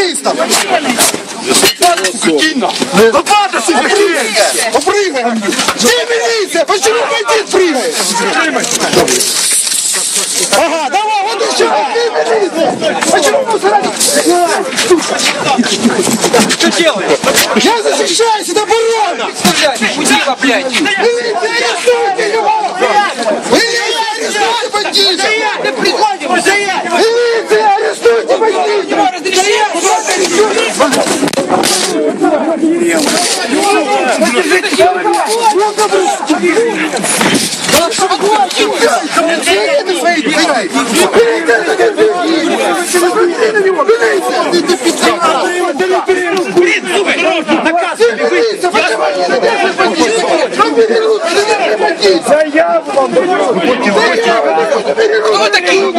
пристав! Скотина! Лопата, сука, прыгай! Попрыгай! Где милиция? Почему бандит прыгает? Ага, давай, вот еще! Где милиция? Почему мусора? Что делаешь? Я защищаюсь, это оборона! Милиция, арестуйте его! Милиция, арестуйте бандита! Ты приходим, стоять! Милиция, арестуйте бандита! Заяву вам Кто вы такие?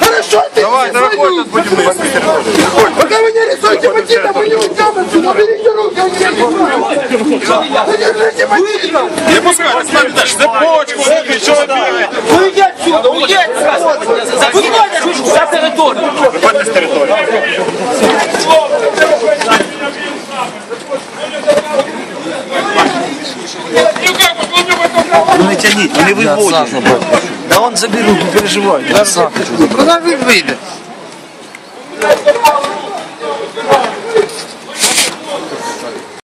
Хорошо, ты Давай, давай, Пока вы не рисуете бандита, мы не уйдем отсюда. Берите руки, он не Задержите бандита. Не пускай, нами дальше цепочку, ничего бегает. Уйди отсюда, уйди отсюда! Выходишь за территорию! Выходи с территории. Не тяніть, вони виводять. Да он заберут, не переживай. Вы выйдет?